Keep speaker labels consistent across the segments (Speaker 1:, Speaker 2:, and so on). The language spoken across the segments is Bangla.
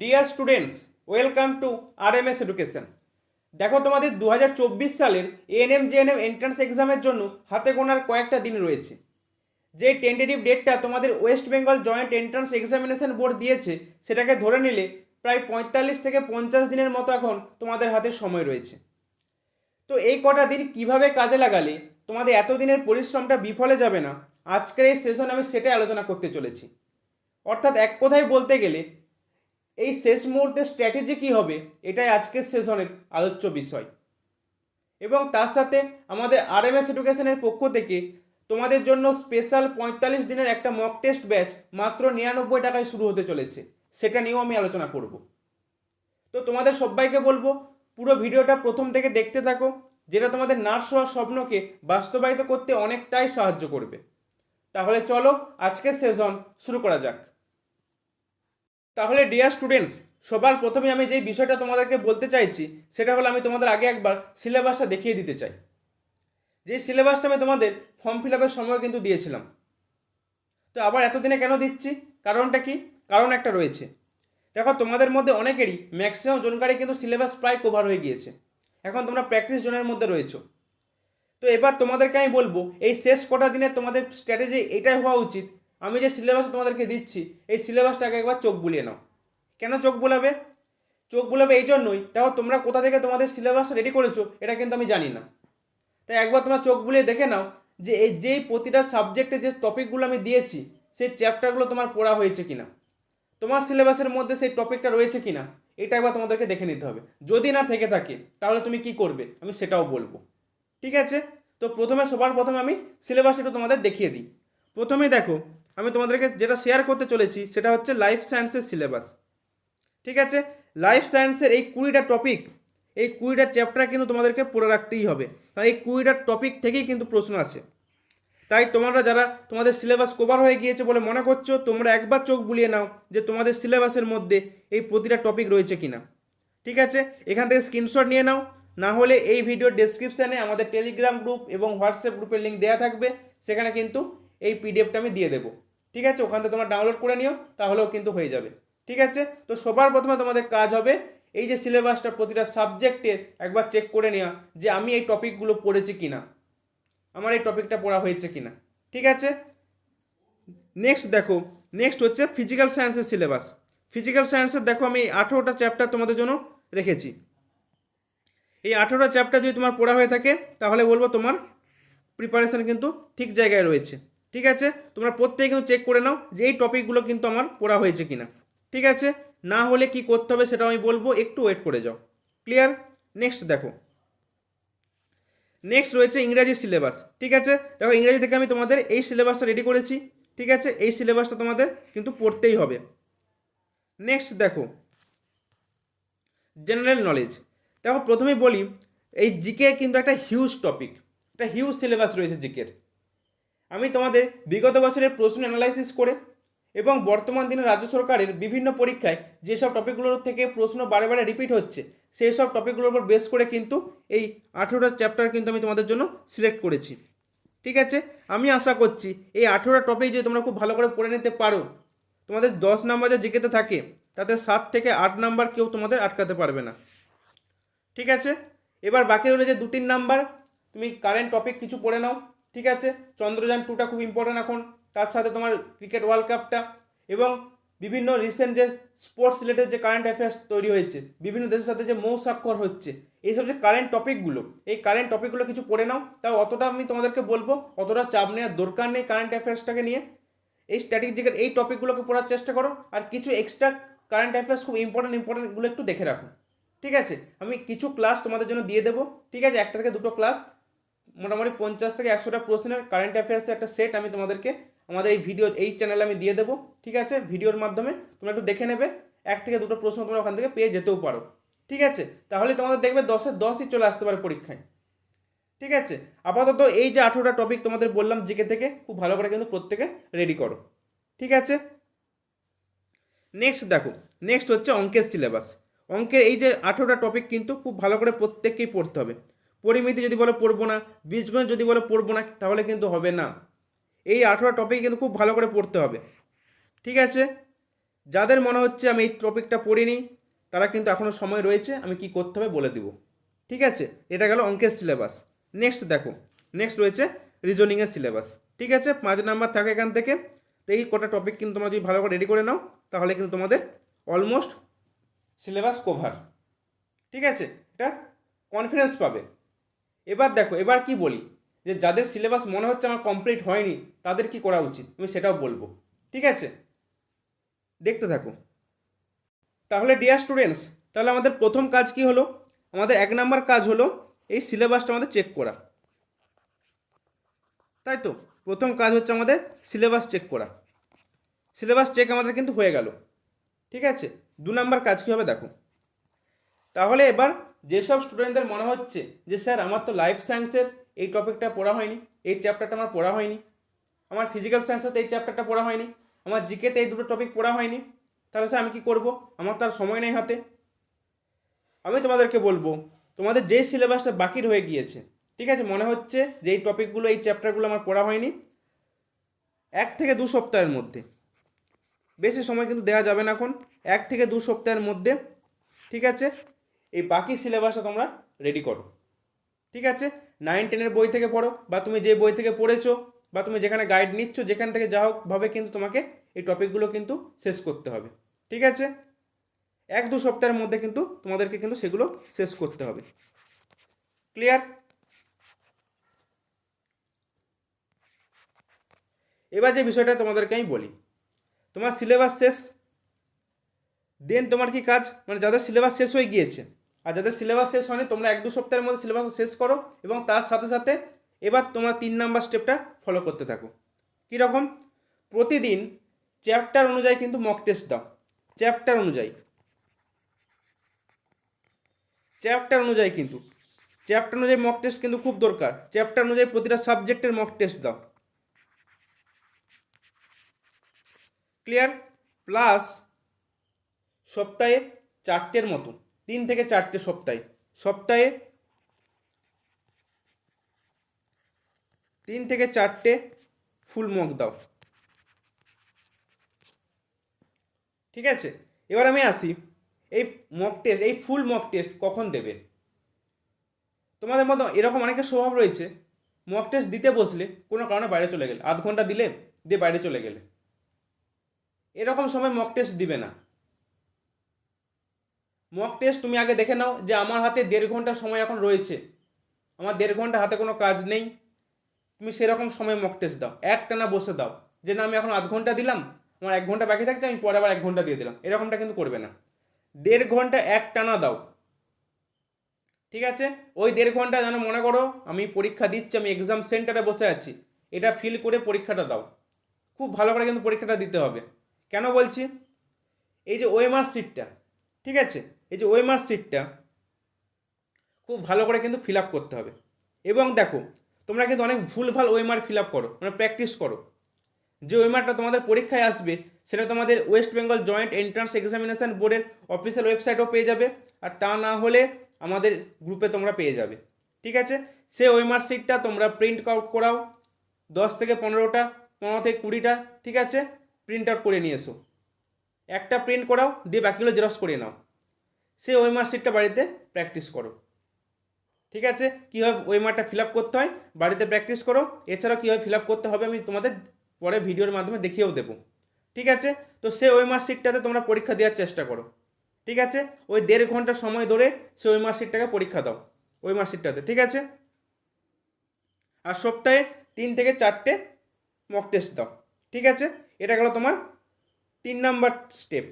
Speaker 1: Dear students welcome to R M S education দেখো তোমাদের দু হাজার চব্বিশ সালের এএনএম জেএনএম এন্ট্রান্স এক্সামের জন্য হাতে গোনার কয়েকটা দিন রয়েছে। যে টেন্টেটিভ ডেটটা তোমাদের West Bengal joint entrance examination board দিয়েছে, সেটাকে ধরে নিলে প্রায় পঁয়তাল্লিশ থেকে পঞ্চাশ দিনের মতো এখন তোমাদের হাতে সময় রয়েছে। তো এই কটা দিন কীভাবে কাজে লাগালে তোমাদের এতদিনের পরিশ্রমটা বিফলে যাবে না, আজকের এই সেশন আমি সেটাই আলোচনা করতে চলেছি। অর্থাৎ এক কথায় বলতে গেলে এই শেষ মুহূর্তে স্ট্র্যাটেজি কী হবে? এটাই আজকের সেশনের আলোচ্য বিষয়। এবং তার সাথে আমাদের আর এম এডুকেশনের পক্ষ থেকে তোমাদের জন্য স্পেশাল পঁয়তাল্লিশ দিনের একটা মক টেস্ট ব্যাচ মাত্র নিরানব্বই টাকায় শুরু হতে চলেছে। সেটা নিয়েও আমি আলোচনা করব। তো তোমাদের সবাইকে বলব, পুরো ভিডিওটা প্রথম থেকে দেখতে থাকো, যেটা তোমাদের নার্স হওয়ার স্বপ্নকে বাস্তবায়িত করতে অনেকটাই সাহায্য করবে। তাহলে চলো আজকের সেশন শুরু করা যাক। তাহলে ডিয়ার স্টুডেন্টস সবার প্রথমে আমি যেই বিষয়টা তোমাদেরকে বলতে চাইছি, সেটা হলো আমি তোমাদের আগে একবার সিলেবাসটা দেখিয়ে দিতে চাই। যে সিলেবাসটা আমি তোমাদের ফর্ম ফিল আপের সময় কিন্তু দিয়েছিলাম। তো আবার এতদিনে কেন দিচ্ছি? কারণটা কি? কারণ একটা রয়েছে। দেখো, তোমাদের মধ্যে অনেকেরই ম্যাক্সিমাম জনকারই কিন্তু সিলেবাস প্রায় কভার হয়ে গিয়েছে। এখন তোমরা প্র্যাকটিস জোনের মধ্যে রয়েছো। তো এবার তোমাদেরকে আমি বলব, এই শেষ কটা দিনে তোমাদের স্ট্র্যাটেজি এটাই হওয়া উচিত আমি যে সিলেবাস তোমাদেরকে দিচ্ছি, এই সিলেবাসটাকে একবার চোখ বুলিয়ে নাও। কেন চোখ বুলাবে? চোখ বুলাবে এই জন্যই। দেখো, তোমরা কোথা থেকে তোমাদের সিলেবাস রেডি করেছ, এটা কিন্তু আমি জানি না। তাই একবার তোমরা চোখ বুলিয়ে দেখে নাও যে এই যেই প্রতিটা সাবজেক্টে যে টপিকগুলো আমি দিয়েছি, সেই চ্যাপ্টারগুলো তোমার পড়া হয়েছে কিনা? তোমার সিলেবাসের মধ্যে সেই টপিকটা রয়েছে কিনা? এটা একবার তোমাদেরকে দেখে নিতে হবে। যদি না থেকে থাকে, তাহলে তুমি কি করবে? আমি সেটাও বলব। ঠিক আছে? তো প্রথমে সবার প্রথমে আমি সিলেবাস একটু তোমাদের দেখিয়ে দিই। প্রথমে দেখো আমি তোমাদেরকে যেটা শেয়ার করতে চলেছি, সেটা হচ্ছে লাইফ সায়েন্সের সিলেবাস ঠিক আছে? লাইফ সায়েন্সের এই কুড়িটা টপিক এই কুড়িটা চ্যাপ্টার কিন্তু তোমাদেরকে পড়ে রাখতেই হবে। কারণ এই কুড়িটা টপিক থেকেই কিন্তু প্রশ্ন আছে তাই তোমরা যারা তোমাদের সিলেবাস কভার হয়ে গিয়েছে বলে মনে করছ, তোমরা একবার চোখ বুলিয়ে নাও যে তোমাদের সিলেবাসের মধ্যে এই প্রতিটা টপিক রয়েছে কিনা। ঠিক আছে? এখান থেকে স্ক্রিনশট নিয়ে নাও। না হলে এই ভিডিওর ডেসক্রিপশানে আমাদের টেলিগ্রাম গ্রুপ এবং হোয়াটসঅ্যাপ গ্রুপের লিঙ্ক দেওয়া থাকবে। সেখানে কিন্তু এই পিডিএফটা আমি দিয়ে দেবো। ঠিক আছে? ওখান থেকে তোমরা ডাউনলোড করে নিও, তাহলেও কিন্তু হয়ে যাবে। ঠিক আছে? তো সবার প্রথমে তোমাদের কাজ হবে, এই যে সিলেবাসটা প্রতিটা সাবজেক্টের একবার চেক করে নেওয়া যে আমি এই টপিকগুলো পড়েছি কি না আমার এই টপিকটা পড়া হয়েছে কিনা। ঠিক আছে? নেক্সট দেখো নেক্সট হচ্ছে ফিজিক্যাল সায়েন্সের সিলেবাস ফিজিক্যাল সায়েন্সের দেখো আমি আঠেরোটা চ্যাপ্টার তোমাদের জন্য রেখেছি। এই আঠেরোটা চ্যাপ্টার যদি তোমার পড়া হয়ে থাকে, তাহলে বলব তোমার প্রিপারেশন কিন্তু ঠিক জায়গায় রয়েছে। ঠিক আছে? তোমরা প্রত্যেকে কিন্তু চেক করে নাও যে এই টপিকগুলো কিন্তু আমার পড়া হয়েছে কিনা। ঠিক আছে? না হলে কি করতে হবে সেটা আমি বলব, একটু ওয়েট করে যাও। ক্লিয়ার নেক্সট দেখো। নেক্সট রয়েছে ইংরাজি সিলেবাস ঠিক আছে? দেখো, ইংরাজি থেকে আমি তোমাদের এই সিলেবাসটা রেডি করেছি, ঠিক আছে? এই সিলেবাসটা তোমাদের কিন্তু পড়তেই হবে। নেক্সট দেখো। জেনারেল নলেজ দেখো, প্রথমেই বলি, এই জিকে কিন্তু একটা হিউজ টপিক একটা হিউজ সিলেবাস রয়েছে জিকের। আমি তোমাদের বিগত বছরের প্রশ্ন অ্যানালাইসিস করে এবং বর্তমান দিনে রাজ্য সরকারের বিভিন্ন পরীক্ষায় যেসব টপিকগুলোর থেকে প্রশ্ন বারে বারে রিপিট হচ্ছে সেই সব টপিকগুলোর উপর বেস করে কিন্তু এই আঠেরোটা চ্যাপ্টার কিন্তু আমি তোমাদের জন্য সিলেক্ট করেছি। ঠিক আছে? আমি আশা করছি এই আঠেরোটা টপিক যদি তোমরা খুব ভালো করে পড়ে নিতে পারো, তোমাদের দশ নাম্বার যে জিকেতে থাকে, তাতে সাত থেকে আট নাম্বার কেউ তোমাদের আটকাতে পারবে না। ঠিক আছে? এবার বাকি রইল যে দু তিন নাম্বার, তুমি কারেন্ট টপিক কিছু পড়ে নাও। ঠিক আছে? চন্দ্রযান টুটা খুব ইম্পর্টেন্ট এখন। তার সাথে তোমার ক্রিকেট ওয়ার্ল্ড কাপটা এবং বিভিন্ন রিসেন্ট যে স্পোর্টস রিলেটেড যে কারেন্ট অ্যাফেয়ার্স তৈরি হয়েছে, বিভিন্ন দেশের সাথে যে মৌ স্বাক্ষর হচ্ছে, এইসব যে কারেন্ট টপিকগুলো এই কারেন্ট টপিকগুলো কিছু পড়ে নাও। তাও অতটা আমি তোমাদেরকে বলব, অতটা চাপ নেওয়ার দরকার নেই কারেন্ট অ্যাফেয়ার্সটাকে নিয়ে। এই স্ট্র্যাটেজিক্যাল এই টপিকগুলোকে পড়ার চেষ্টা করো, আর কিছু এক্সট্রা কারেন্ট অ্যাফেয়ার্স খুব ইম্পর্টেন্ট ইম্পর্টেন্টগুলো একটু দেখে রাখো। ঠিক আছে? আমি কিছু ক্লাস তোমাদের জন্য দিয়ে দেবো। ঠিক আছে? একটা থেকে দুটো ক্লাস মোটামুটি পঞ্চাশ থেকে একশোটা প্রশ্নের কারেন্ট অ্যাফেয়ার্সের একটা সেট আমি তোমাদেরকে আমাদের এই ভিডিও এই চ্যানেলে আমি দিয়ে দেবো, ঠিক আছে? ভিডিওর মাধ্যমে তোমরা একটু দেখে নেবে, এক থেকে দুটো প্রশ্ন তোমরা ওখান থেকে পেয়ে যেতেও পারো, ঠিক আছে? তাহলে তোমাদের দেখবে দশের দশই চলে আসতে পারে পরীক্ষায়, ঠিক আছে? আপাতত এই যে আঠেরোটা টপিক তোমাদের বললাম জিকে থেকে, খুব ভালো করে কিন্তু প্রত্যেকে রেডি করো, ঠিক আছে? নেক্সট দেখো নেক্সট হচ্ছে অঙ্কের সিলেবাস অঙ্কের এই যে আঠেরোটা টপিক কিন্তু খুব ভালো করে প্রত্যেককেই পড়তে হবে পরিমিতি যদি বলো পড়ব না, বীজগণিত যদি বলো পড়ব না, তাহলে কিন্তু হবে না। এই আঠেরো টপিক কিন্তু খুব ভালো করে পড়তে হবে। ঠিক আছে? যাদের মনে হচ্ছে আমি এই টপিকটা পড়িনি, তারা কিন্তু এখনও সময় রয়েছে, আমি কি করতে হবে বলে দিব। ঠিক আছে? এটা গেল অঙ্কের সিলেবাস নেক্সট দেখো। নেক্সট রয়েছে রিজনিংয়ের সিলেবাস ঠিক আছে? পাঁচ নাম্বার থাকে এখান থেকে। তো এই কটা টপিক কিন্তু তোমরা যদি ভালো করে রেডি করে নাও, তাহলে কিন্তু তোমাদের অলমোস্ট সিলেবাস কভার ঠিক আছে? এটা কনফিডেন্স পাবে। এবার দেখো, এবার কি বলি? যে যাদের সিলেবাস মনে হচ্ছে আমার কমপ্লিট হয়নি, তাদের কি করা উচিত? আমি সেটাও বলব। ঠিক আছে? দেখতে থাকো। তাহলে ডিয়ার স্টুডেন্টস তাহলে আমাদের প্রথম কাজ কি হলো? আমাদের এক নাম্বার কাজ হলো এই সিলেবাসটা আমাদের চেক করা। তাই তো? প্রথম কাজ হচ্ছে আমাদের সিলেবাস চেক করা। সিলেবাস চেক আমাদের কিন্তু হয়ে গেল। ঠিক আছে? দু নাম্বার কাজ কী হবে দেখো। তাহলে এবার যেসব স্টুডেন্টদের মনে হচ্ছে যে, স্যার, আমার তো লাইফ সায়েন্সের এই টপিকটা পড়া হয়নি, এই চ্যাপ্টারটা আমার পড়া হয়নি, আমার ফিজিক্যাল সায়েন্সের এই চ্যাপ্টারটা পড়া হয়নি, আমার জিকেতে এই দুটো টপিক পড়া হয়নি, তাহলে স্যার আমি কি করব? আমার তার সময় নেই হাতে। আমি তোমাদেরকে বলব, তোমাদের যেই সিলেবাসটা বাকি রয়ে গিয়েছে, ঠিক আছে, মনে হচ্ছে যে এই টপিকগুলো এই চ্যাপ্টারগুলো আমার পড়া হয়নি, এক থেকে দু সপ্তাহের মধ্যে। বেশি সময় কিন্তু দেওয়া যাবে না এখন, এক থেকে দু সপ্তাহের মধ্যে, ঠিক আছে এই বাকি সিলেবাসটা তোমরা রেডি করো। ঠিক আছে? নাইন টেনের বই থেকে পড়ো, বা তুমি যে বই থেকে পড়েছো, বা তুমি যেখানে গাইড নিচ্ছ, যেখান থেকে যা হোকভাবে কিন্তু তোমাকে এই টপিকগুলো কিন্তু শেষ করতে হবে। ঠিক আছে? এক, দু সপ্তাহের মধ্যে কিন্তু তোমাদেরকে কিন্তু সেগুলো শেষ করতে হবে। ক্লিয়ার এবার যে বিষয়টা তোমাদেরকে আমি বলি, তোমার সিলেবাস শেষ দেন তোমার কি কাজ? মানে যাদের সিলেবাস শেষ হয়ে গিয়েছে আর যাদের সিলেবাস শেষ হয়নি, তোমরা এক দু সপ্তাহের মধ্যে সিলেবাস শেষ করো এবং তার সাথে সাথে এবার তোমরা তিন নাম্বার স্টেপটা ফলো করতে থাকো। কীরকম প্রতিদিন চ্যাপ্টার অনুযায়ী কিন্তু মক টেস্ট দাও। চ্যাপ্টার অনুযায়ী। চ্যাপ্টার অনুযায়ী কিন্তু। চ্যাপ্টার অনুযায়ী মক টেস্ট কিন্তু খুব দরকার। চ্যাপ্টার অনুযায়ী প্রতিটা সাবজেক্টের মক টেস্ট দাও। ক্লিয়ার প্লাস সপ্তাহে চারটের মতো। তিন থেকে চারটে সপ্তাহে। সপ্তাহে তিন থেকে চারটে ফুল মক দাও। ঠিক আছে? এবার আমি আসি। এই মক টেস্ট এই ফুল মক টেস্ট কখন দেবে? তোমাদের মতো এরকম অনেকের স্বভাব রয়েছে। মক টেস্ট দিতে বসলে কোনো কারণে বাইরে চলে গেলে। আধ ঘণ্টা দিলে, দিয়ে বাইরে চলে গেলে। এরকম সময় মক টেস্ট দিবে না। মক টেস্ট তুমি আগে দেখে নাও যে আমার হাতে দেড় ঘণ্টা সময় এখন রয়েছে। আমার দেড় ঘণ্টা হাতে কোনো কাজ নেই। তুমি সেরকম সময় মক টেস্ট দাও। একটানা বসে দাও। যে না, আমি এখন আধ ঘণ্টা দিলাম, আমার এক ঘণ্টা বাকি থাকছে, আমি পরে আবার এক ঘণ্টা দিয়ে দিলাম। এরকমটা কিন্তু করবে না। দেড় ঘণ্টা এক টানা দাও। ঠিক আছে? ওই দেড় ঘণ্টা যেন মনে করো, আমি পরীক্ষা দিচ্ছি, আমি এক্সাম সেন্টারে বসে আছি। এটা ফিল করে পরীক্ষাটা দাও। খুব ভালো করে কিন্তু পরীক্ষাটা দিতে হবে। কেন বলছি? এই যে ওয়েমার সিটটা ঠিক আছে? এই যে ওয়েমার সিটটা খুব ভালো করে কিন্তু ফিল আপ করতে হবে। এবং দেখো, তোমরা কিন্তু অনেক ভুলভাল ওয়েমার ফিল আপ করো মানে প্র্যাকটিস করো। যে ওয়েমারটা তোমাদের পরীক্ষায় আসবে, সেটা তোমাদের West Bengal joint entrance examination বোর্ডের অফিসিয়াল ওয়েবসাইটও পেয়ে যাবে, আর তা না হলে আমাদের গ্রুপে তোমরা পেয়ে যাবে। ঠিক আছে? সে ওয়েমার সিটটা তোমরা প্রিন্ট আউট করাও, দশ থেকে পনেরোটা, পনেরো থেকে কুড়িটা, ঠিক আছে? প্রিন্ট আউট করে নিয়ে এসো। একটা প্রিন্ট করাও, দিয়ে বাকিগুলো জেরক্স করে নাও। সে ওই মার্কশিটটা বাড়িতে প্র্যাকটিস করো। ঠিক আছে? কীভাবে ওই মার্কটা ফিল আপ করতে হয়? বাড়িতে প্র্যাকটিস করো। এছাড়াও কীভাবে ফিল আপ করতে হবে আমি তোমাদের পরে ভিডিওর মাধ্যমে দেখিয়েও দেবো। ঠিক আছে? তো সে ওই মার্কশিটটাতে তোমরা পরীক্ষা দেওয়ার চেষ্টা করো। ঠিক আছে? ওই দেড় ঘণ্টা সময় ধরে সে ওই মার্কশিটটাকে পরীক্ষা দাও। ওই মার্কশিটটাতে ঠিক আছে? আর সপ্তাহে তিন থেকে চারটে মক টেস্ট দাও। ঠিক আছে? এটা গেল তোমার তিন নাম্বার স্টেপ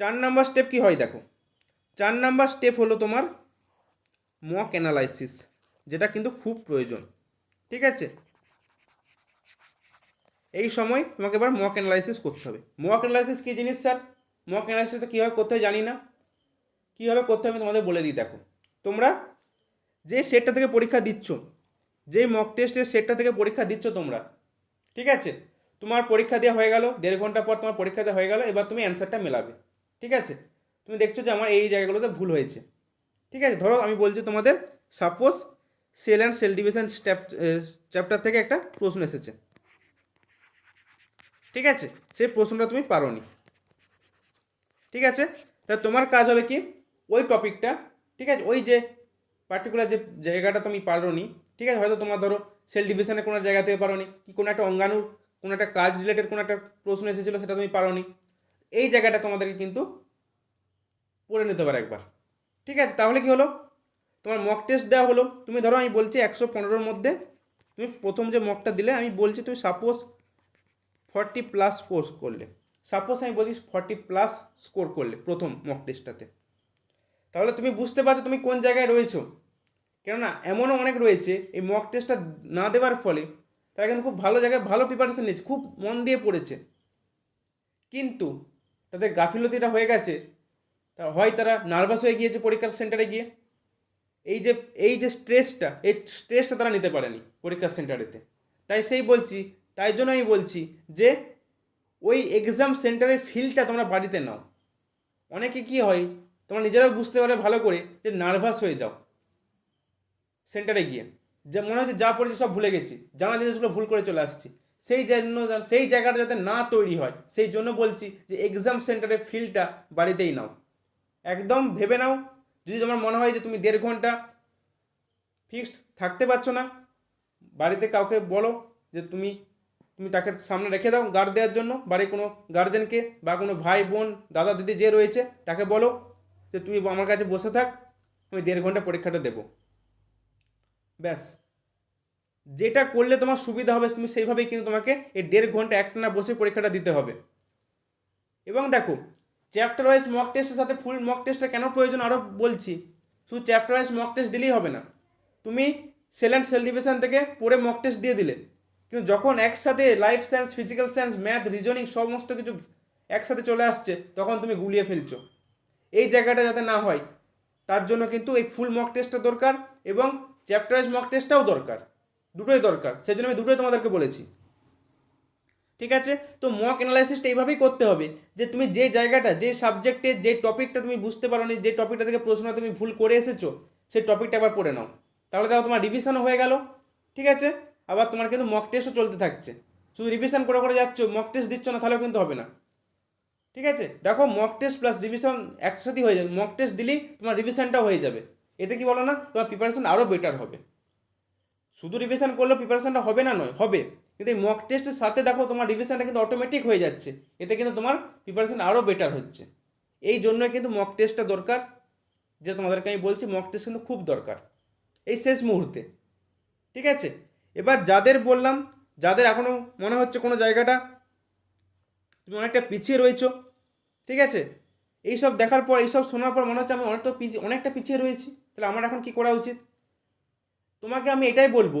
Speaker 1: চার নাম্বার স্টেপ কি হয় দেখো? চার নাম্বার স্টেপ হলো তোমার মক অ্যানালাইসিস যেটা কিন্তু খুব প্রয়োজন, ঠিক আছে? এই সময় তোমাকে এবার মক অ্যানালাইসিস করতে হবে। মক অ্যানালাইসিস কী জিনিস, স্যার? মক অ্যানালাইসিস তো কীভাবে করতে হয় জানি না। কীভাবে করতে হবে তোমাদের বলে দিই, দেখো। তোমরা যে সেটটা থেকে পরীক্ষা দিচ্ছ, যেই মক টেস্টের সেটটা থেকে পরীক্ষা দিচ্ছ তোমরা, ঠিক আছে? তোমার পরীক্ষা দেওয়া হয়ে গেল, দেড় ঘণ্টা পর তোমার পরীক্ষা দেওয়া হয়ে গেল, এবার তুমি অ্যান্সারটা মেলাবে, ঠিক আছে? তুমি দেখছ যে আমার এই জায়গাগুলোতে ভুল হয়েছে। ঠিক আছে? ধরো আমি বলছি তোমাদের suppose cell and cell division chapter থেকে একটা প্রশ্ন এসেছে। ঠিক আছে? সেই প্রশ্নটা তুমি পারোনি। ঠিক আছে? তা তোমার কাজ হবে কি? ওই টপিকটা, ঠিক আছে? ওই যে পার্টিকুলার যে জায়গাটা তুমি পারো নি ঠিক আছে? হয়তো তোমার ধরো সেল ডিভিশনে কোনো জায়গা থেকে পারো নি কি কোনো একটা অঙ্গাণুর, কোনো একটা কাজ রিলেটেড কোনো একটা প্রশ্ন এসেছিল সেটা তুমি পারো নি এই জায়গাটা তোমাদেরকে কিন্তু পড়ে নিতে পারো একবার। ঠিক আছে? তাহলে কি হলো? তোমার মক টেস্ট দেওয়া হলো। তুমি ধরো আমি বলছি একশো পনেরোর মধ্যে তুমি প্রথম যে মকটা দিলে, আমি বলছি তুমি সাপোজ ফর্টি প্লাস স্কোর করলে। সাপোজ আমি বলছি ফর্টি প্লাস স্কোর করলে প্রথম মক টেস্টটাতে তাহলে তুমি বুঝতে পারছ তুমি কোন জায়গায় রয়েছো। কেননা এমনও অনেক রয়েছে, এই মক টেস্টটা না দেওয়ার ফলে তারা কিন্তু খুব ভালো জায়গায় ভালো প্রিপারেশন নিয়েছে, খুব মন দিয়ে পড়েছে। কিন্তু তাদের গাফিলতিটা হয়ে গেছে তা হয় তারা নার্ভাস হয়ে গিয়েছে পরীক্ষার সেন্টারে গিয়ে। এই যে এই যে স্ট্রেসটা, এই স্ট্রেসটা তারা নিতে পারেনি পরীক্ষার সেন্টারেতে। তাই সেই বলছি, তাই জন্য আমি বলছি যে, ওই এক্সাম সেন্টারের ফিলটা তোমরা বাড়িতে নাও। অনেকে কি হয়, তোমরা নিজেরাও বুঝতে পারে ভালো করে যে নার্ভাস হয়ে যাও সেন্টারে গিয়ে। যে মনে হচ্ছে যা পড়েছি সব ভুলে গেছি, জানা জিনিসগুলো ভুল করে চলে আসছি। সেই জন্য, সেই জায়গাটা যাতে না তৈরি হয়, সেই জন্য বলছি যে এক্সাম সেন্টারের ফিলটা বাড়িতেই নাও। একদম ভেবে নাও। যদি তোমার মনে হয় যে তুমি দেড় ঘণ্টা ফিক্সড থাকতে পারছ না, বাড়িতে কাউকে বলো যে তুমি তুমি তাকে সামনে রেখে দাও গার্ড দেওয়ার জন্য। বাড়ির কোনো গার্জেনকে বা কোনো ভাই, বোন, দাদা, দিদি যে রয়েছে, তাকে বলো যে তুই আমার কাছে বসে থাক, আমি দেড় ঘণ্টা পরীক্ষাটা দেবো। ব্যাস। যেটা করলে তোমার সুবিধা হবে, তুমি সেইভাবেই কিন্তু তোমাকে এই দেড় ঘণ্টা একটানা বসে পরীক্ষাটা দিতে হবে। এবং দেখো চ্যাপ্টার ওয়াইজ মক টেস্টের সাথে ফুল মক টেস্টটা কেন প্রয়োজন আরও বলছি। শুধু চ্যাপ্টার ওয়াইজ মক টেস্ট দিলেই হবে না। তুমি সেল অ্যান্ড সেল ডিভিশন থেকে পড়ে মক টেস্ট দিয়ে দিলে। কিন্তু যখন একসাথে life science physical science math reasoning সমস্ত কিছু একসাথে চলে আসছে, তখন তুমি গুলিয়ে ফেলছো। এই জায়গাটা যাতে না হয়, তার জন্য কিন্তু এই ফুল মক টেস্টটা দরকার এবং চ্যাপ্টার ওয়াইজ মক টেস্টটাও দরকার। দুটোই দরকার। সেই জন্য আমি দুটোই তোমাদেরকে বলেছি। ঠিক আছে? তো মক অ্যানালাইসিসটা এইভাবেই করতে হবে যে তুমি যে জায়গাটা, যে সাবজেক্টে যে টপিকটা তুমি বুঝতে পারো নি যে টপিকটা থেকে প্রশ্ন তুমি ভুল করে এসেছ, সেই টপিকটা একবার পড়ে নাও। তাহলে দেখো তোমার রিভিশনও হয়ে গেল, ঠিক আছে? আবার তোমার কিন্তু মক টেস্টও চলতে থাকছে। শুধু রিভিশন করে করে যাচ্ছ মক টেস্ট দিচ্ছ না, তাহলেও কিন্তু হবে না। ঠিক আছে? দেখো মক টেস্ট প্লাস রিভিশন একসাথেই হয়ে যাবে। মক টেস্ট দিলেই তোমার রিভিশনটাও হয়ে যাবে। এতে কি বলো না? তোমার প্রিপারেশন আরও বেটার হবে। শুধু রিভিশন করলে প্রিপারেশনটা হবে না নয়, হবে। কিন্তু এই মক টেস্টের সাথে দেখো তোমার রিভিশনটা কিন্তু অটোমেটিক হয়ে যাচ্ছে। এতে কিন্তু তোমার প্রিপারেশন আরও বেটার হচ্ছে। এই জন্যই কিন্তু মক টেস্টটা দরকার। যে তোমাদেরকে আমি বলছি মক টেস্ট কিন্তু খুব দরকার। এই শেষ মুহূর্তে। ঠিক আছে? এবার যাদের বললাম, যাদের এখনও মনে হচ্ছে কোনো জায়গাটা, তুমি অনেকটা পিছিয়ে রয়েছো। ঠিক আছে? এইসব দেখার পর, এইসব শোনার পর মনে হচ্ছে আমি অনেকটা পিছিয়ে অনেকটা পিছিয়ে রয়েছি। তাহলে আমার এখন কি করা উচিত? তোমাকে আমি এটাই বলব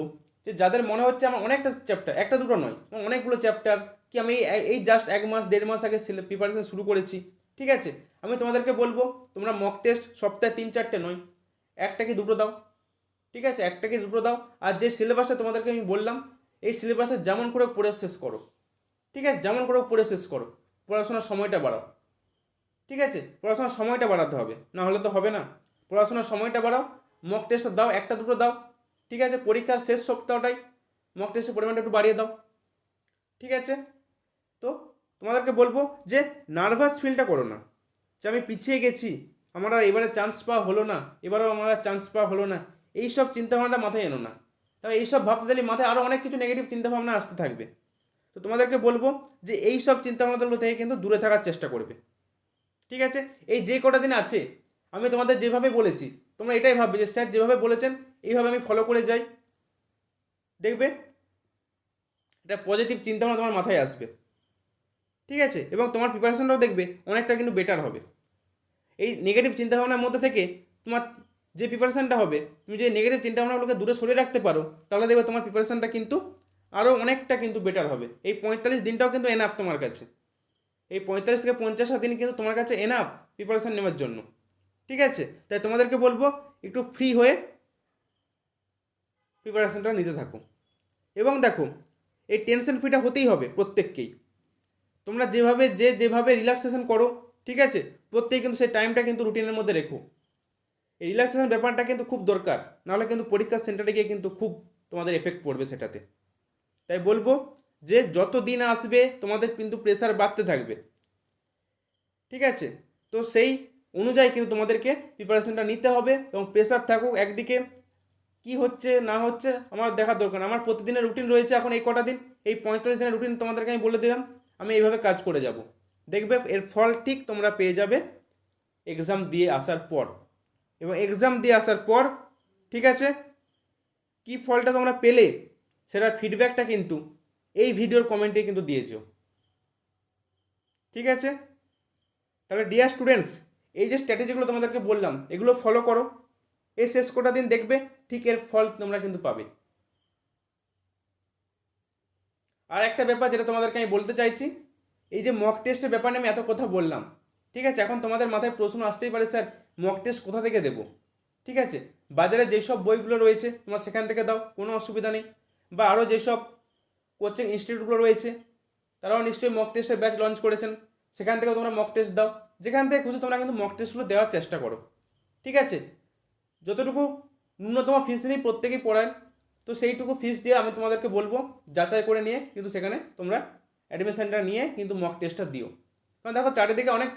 Speaker 1: যে যাদের মনে হচ্ছে আমার অনেকটা চ্যাপ্টার একটা দুটো নয় অনেকগুলো চ্যাপ্টার কি আমি এই- এই জাস্ট এক মাস, দেড় মাস আগে প্রিপারেশন শুরু করেছি, ঠিক আছে? আমি তোমাদেরকে বলব, তোমরা মক টেস্ট সপ্তাহে তিন চারটে নয়, একটা কি দুটো দাও, ঠিক আছে? একটা কি দুটো দাও, আর যে সিলেবাসটা তোমাদেরকে আমি বললাম, এই সিলেবাসটা যেমন করে পড়ে শেষ করো, ঠিক আছে? যেমন করে পড়ে শেষ করো, পড়াশোনার সময়টা বাড়াও, ঠিক আছে? পড়াশোনার সময়টা বাড়াতে হবে, না হলে তো হবে না, পড়াশোনার সময়টা বাড়াও মক টেস্টটা দাও, একটা দুটো দাও ঠিক আছে? পরীক্ষার শেষ সপ্তাহটাই। মক টেস্টের পরিমাণটা একটু বাড়িয়ে দাও। ঠিক আছে? তো তোমাদেরকে বলব যে নার্ভাস ফিলটা করো না। যে আমি পিছিয়ে গেছি, আমার আর এবারে চান্স পাওয়া হলো না, এবারও আমার আর চান্স পাওয়া হলো না এই এইসব চিন্তাভাবনাটা মাথায় এনো না। তবে এইসব ভাবতে দিলে মাথায় আরও অনেক কিছু নেগেটিভ চিন্তাভাবনা আসতে থাকবে। তো তোমাদেরকে বলব যে এই সব চিন্তাভাবনাগুলো থেকে কিন্তু দূরে থাকার চেষ্টা করবে। ঠিক আছে? এই যে কটা দিন আছে, আমি তোমাদের যেভাবে বলেছি, তোমরা এটাই ভাববে যে স্যার যেভাবে বলেছেন এইভাবে আমি ফলো করে যাই। দেখবে? এটা পজিটিভ চিন্তাভাবনা তোমার মাথায় আসবে। ঠিক আছে? এবং তোমার প্রিপারেশনটাও দেখবে, অনেকটা কিন্তু বেটার হবে। এই নেগেটিভ চিন্তাভাবনার মধ্যে থেকে তোমার যে প্রিপারেশনটা হবে, তুমি যদি নেগেটিভ চিন্তাভাবনাগুলোকে দূরে সরিয়ে রাখতে পারো, তাহলে দেখবে তোমার প্রিপারেশানটা কিন্তু আরও অনেকটা কিন্তু বেটার হবে। এই পঁয়তাল্লিশ দিনটাও কিন্তু এনাফ তোমার কাছে। এই পঁয়তাল্লিশ থেকে পঞ্চাশটা দিন কিন্তু তোমার কাছে এনাফ প্রিপারেশান নেওয়ার জন্য। ঠিক আছে? তাই তোমাদেরকে বলব, একটু ফ্রি হয়ে প্রিপারেশনটা নিতে থাকো। এবং দেখো, এই টেনশন ফ্রিটা হতেই হবে প্রত্যেককেই। তোমরা যেভাবে, যে যেভাবে রিল্যাক্সেশন করো, ঠিক আছে? প্রত্যেকে কিন্তু সেই টাইমটা কিন্তু রুটিনের মধ্যে রেখো। এই রিল্যাক্সেশন ব্যাপারটা কিন্তু খুব দরকার, নাহলে কিন্তু পরীক্ষার সেন্টারে গিয়ে কিন্তু খুব তোমাদের এফেক্ট পড়বে সেটাতে। তাই বলব যে, যত দিন আসবে, তোমাদের কিন্তু প্রেশার বাড়তে থাকবে। ঠিক আছে? তো সেই অনুযায়ী কিন্তু তোমাদেরকে প্রিপারেশনটা নিতে হবে এবং প্রেশার থাকুক একদিকে কি হচ্ছে, না হচ্ছে, আমার দেখার দরকার আমার প্রতিদিনের রুটিন রয়েছে এখন এই কটা দিন। এই পঁয়তাল্লিশ দিনের রুটিন তোমাদেরকে আমি বলে দিলাম। আমি এইভাবে কাজ করে যাব। দেখবে এর ফল ঠিক তোমরা পেয়ে যাবে এক্সাম দিয়ে আসার পর। এবং এক্সাম দিয়ে আসার পর, ঠিক আছে? কি ফলটা তোমরা পেলে সেটার ফিডব্যাকটা কিন্তু এই ভিডিওর কমেন্টে কিন্তু দিয়েছ। ঠিক আছে? তাহলে ডিয়ার স্টুডেন্টস এই যে স্ট্র্যাটেজিগুলো তোমাদেরকে বললাম, এগুলো ফলো করো। এই শেষ কটা দিন দেখবে, ঠিক এর ফল তোমরা কিন্তু পাবে। আর একটা ব্যাপার যেটা তোমাদেরকে আমি বলতে চাইছি, এই যে মক টেস্টের ব্যাপারে আমি এত কথা বললাম, ঠিক আছে? এখন তোমাদের মাথায় প্রশ্ন আসতেই পারে, স্যার মক টেস্ট কোথা থেকে দেবো? ঠিক আছে? বাজারে যেসব বইগুলো রয়েছে, তোমরা সেখান থেকে দাও, কোনো অসুবিধা নেই। বা আরও যেসব কোচিং ইনস্টিটিউটগুলো রয়েছে, তারাও নিশ্চয়ই মক টেস্টের ব্যাচ লঞ্চ করেছেন। সেখান থেকে তোমরা মক টেস্ট দাও। যেখান থেকে খুশি তোমরা কিন্তু মক টেস্টগুলো দেওয়ার চেষ্টা করো। ঠিক আছে? যতটুকু ন্যূনতম ফিস নিয়ে প্রত্যেকেই পড়ান তো সেইটুকু ফিস দিয়ে আমি তোমাদেরকে বলব যাচাই করে নিয়ে কিন্তু সেখানে তোমরা অ্যাডমিশানটা নিয়ে কিন্তু মক টেস্টটা দিও। কারণ দেখো চারিদিকে অনেক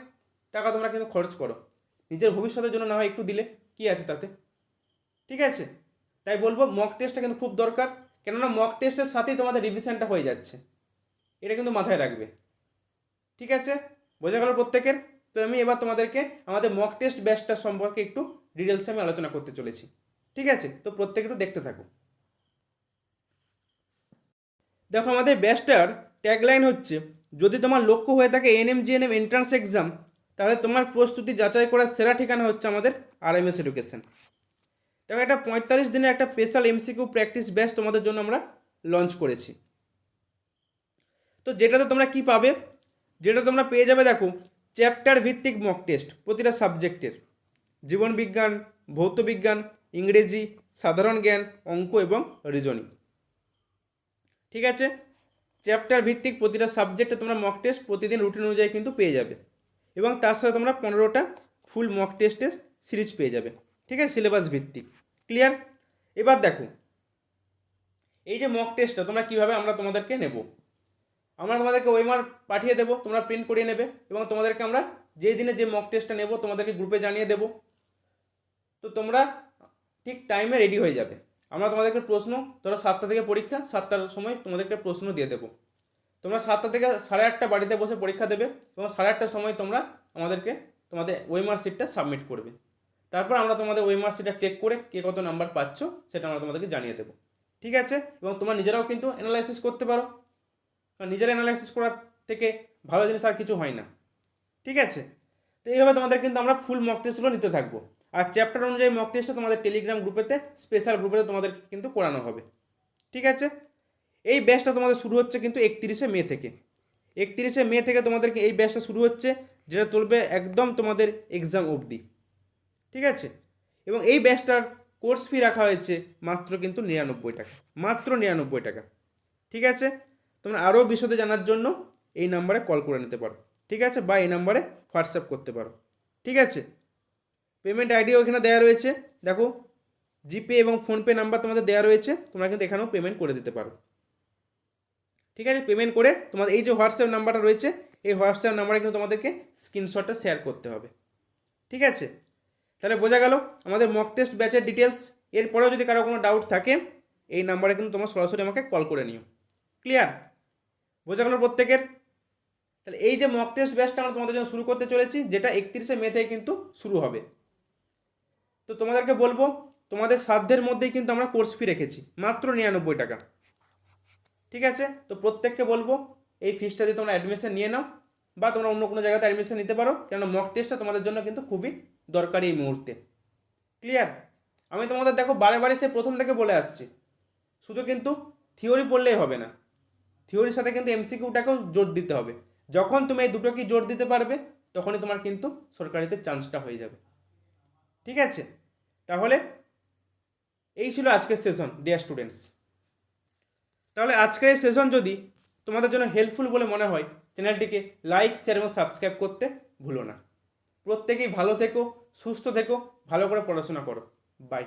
Speaker 1: টাকা তোমরা কিন্তু খরচ করো। নিজের ভবিষ্যতের জন্য না হয় একটু দিলে, কি আছে তাতে? ঠিক আছে? তাই বলব মক টেস্টটা কিন্তু খুব দরকার, কেননা মক টেস্টের সাথেই তোমাদের রিভিশনটা হয়ে যাচ্ছে। এটা কিন্তু মাথায় রাখবে। ঠিক আছে? বোঝা গেল প্রত্যেকের? তো আমি এবার তোমাদেরকে আমাদের মক টেস্ট ব্যাচটা সম্পর্কে একটু ডিটেলসে আমি আলোচনা করতে চলেছি। ঠিক আছে? তো প্রত্যেকে একটু দেখতে থাকো দেখো, আমাদের ব্যাচটার ট্যাগলাইন হচ্ছে, যদি তোমার লক্ষ্য হয়ে থাকে এনএম জিএনএম এন্ট্রান্স এক্সাম তাহলে তোমার প্রস্তুতি যাচাই করার সেরা ঠিকানা হচ্ছে আমাদের আরএমএস এডুকেশন দেখো একটা পঁয়তাল্লিশ দিনের একটা স্পেশাল এমসিকিউ প্র্যাকটিস ব্যাচ তোমাদের জন্য আমরা লঞ্চ করেছি। তো যেটাতে তোমরা কি পাবে? যেটা তোমরা পেয়ে যাবে, দেখো চ্যাপ্টার ভিত্তিক মক টেস্ট প্রতিটা সাবজেক্টের জীবনবিজ্ঞান, ভৌতবিজ্ঞান, ইংরেজি, সাধারণ জ্ঞান, অঙ্ক এবং রিজনিং ঠিক আছে? চ্যাপ্টার ভিত্তিক প্রতিটা সাবজেক্টে তোমরা মক টেস্ট প্রতিদিন রুটিন অনুযায়ী কিন্তু পেয়ে যাবে। এবং তার সাথে তোমরা পনেরোটা ফুল মক টেস্টের সিরিজ পেয়ে যাবে। ঠিক আছে? সিলেবাস ভিত্তিক। ক্লিয়ার এবার দেখো। এই যে মক টেস্টটা তোমরা কীভাবে আমরা তোমাদেরকে নেব? আমরা তোমাদেরকে ওয়েমার পাঠিয়ে দেবো, তোমরা প্রিন্ট করিয়ে নেবে, এবং তোমাদেরকে আমরা যেই দিনে যে মক টেস্টটা নেব, তোমাদেরকে গ্রুপে জানিয়ে দেবো। তো তোমরা ঠিক টাইমে রেডি হয়ে যাবে। আমরা তোমাদেরকে প্রশ্ন ধরো সাতটা থেকে পরীক্ষা, সাতটার সময় তোমাদেরকে প্রশ্ন দিয়ে দেবো। তোমরা সাতটা থেকে সাড়ে আটটা বাড়িতে বসে পরীক্ষা দেবে এবং সাড়ে আটটার সময় তোমরা আমাদেরকে তোমাদের ওয়েমার সিটটা সাবমিট করবে। তারপর আমরা তোমাদের ওয়েমার সিটটা চেক করে কে কত নাম্বার পাচ্ছ সেটা আমরা তোমাদেরকে জানিয়ে দেবো। ঠিক আছে? এবং তোমরা নিজেরাও কিন্তু অ্যানালাইসিস করতে পারো। কারণ নিজেরা অ্যানালাইসিস করার থেকে ভালো জিনিস আর কিছু হয় না। ঠিক আছে? তো এইভাবে তোমাদের কিন্তু আমরা ফুল মক টেস্টগুলো নিতে থাকব। আর চ্যাপ্টার অনুযায়ী মক টেস্টটা তোমাদের টেলিগ্রাম গ্রুপেতে স্পেশাল গ্রুপেতে তোমাদের কিন্তু করানো হবে। ঠিক আছে? এই ব্যাচটা তোমাদের শুরু হচ্ছে কিন্তু একত্রিশে মে থেকে। একত্রিশে মে থেকে তোমাদেরকে এই ব্যাচটা শুরু হচ্ছে, যেটা চলবে একদম তোমাদের এক্সাম অবধি। ঠিক আছে? এবং এই ব্যাচটার কোর্স ফি রাখা হয়েছে মাত্র কিন্তু নিরানব্বই টাকা। মাত্র নিরানব্বই টাকা। ঠিক আছে? তোমরা আরও বিশদে জানার জন্য এই নাম্বারে কল করে নিতে পারো। ঠিক আছে? বা এই নাম্বারে হোয়াটসঅ্যাপ করতে পারো। ঠিক আছে? পেমেন্ট আইডিও এখানে দেওয়া রয়েছে। দেখো জিপে এবং ফোনপে নাম্বার তোমাদের দেওয়া রয়েছে। তোমরা কিন্তু এখানেও পেমেন্ট করে দিতে পারো। ঠিক আছে? পেমেন্ট করে তোমাদের, এই যে হোয়াটসঅ্যাপ নাম্বারটা রয়েছে, এই হোয়াটসঅ্যাপ নাম্বারে কিন্তু তোমাদেরকে স্ক্রিনশটটা শেয়ার করতে হবে। ঠিক আছে? তাহলে বোঝা গেল, আমাদের মক টেস্ট ব্যাচের ডিটেলস এরপরেও যদি কারও কোনো ডাউট থাকে, এই নাম্বারে কিন্তু তোমরা সরাসরি আমাকে কল করে নিও। ক্লিয়ার বোঝা গেল প্রত্যেকের? তাহলে এই যে মক টেস্ট ব্যাচটা আমরা তোমাদের জন্য শুরু করতে চলেছি, যেটা একত্রিশে মে থেকে কিন্তু শুরু হবে। তো তোমাদেরকে বলব, তোমাদের সাধ্যের মধ্যেই কিন্তু আমরা কোর্স ফি রেখেছি, মাত্র নিরানব্বই টাকা। ঠিক আছে? তো প্রত্যেককে বলব, এই ফিসটা দিয়ে তোমরা অ্যাডমিশন নিয়ে নাও, বা তোমরা অন্য কোনো জায়গাতে অ্যাডমিশন নিতে পারো, কেননা মক টেস্টটা তোমাদের জন্য কিন্তু খুবই দরকারি এই মুহূর্তে। ক্লিয়ার আমি তোমাদের দেখো, বারে বারে সে প্রথম থেকে বলে আসছি। শুধু কিন্তু থিওরি পড়লেই হবে না। থিওরির সাথে কিন্তু এমসিকিউটাকেও জোর দিতে হবে। যখন তুমি এই দুটোকে জোর দিতে পারবে, তখনই তোমার কিন্তু সরকারিতে চান্সটা হয়ে যাবে। ঠিক আছে? তাহলে এই ছিল আজকের সেশন ডিয়ার স্টুডেন্টস তাহলে আজকের এই সেশন যদি তোমাদের জন্য হেল্পফুল বলে মনে হয় চ্যানেলটিকে লাইক শেয়ার এবং সাবস্ক্রাইব করতে ভুলো না। প্রত্যেকেই ভালো থেকো, সুস্থ থেকো, ভালো করে পড়াশোনা করো। বাই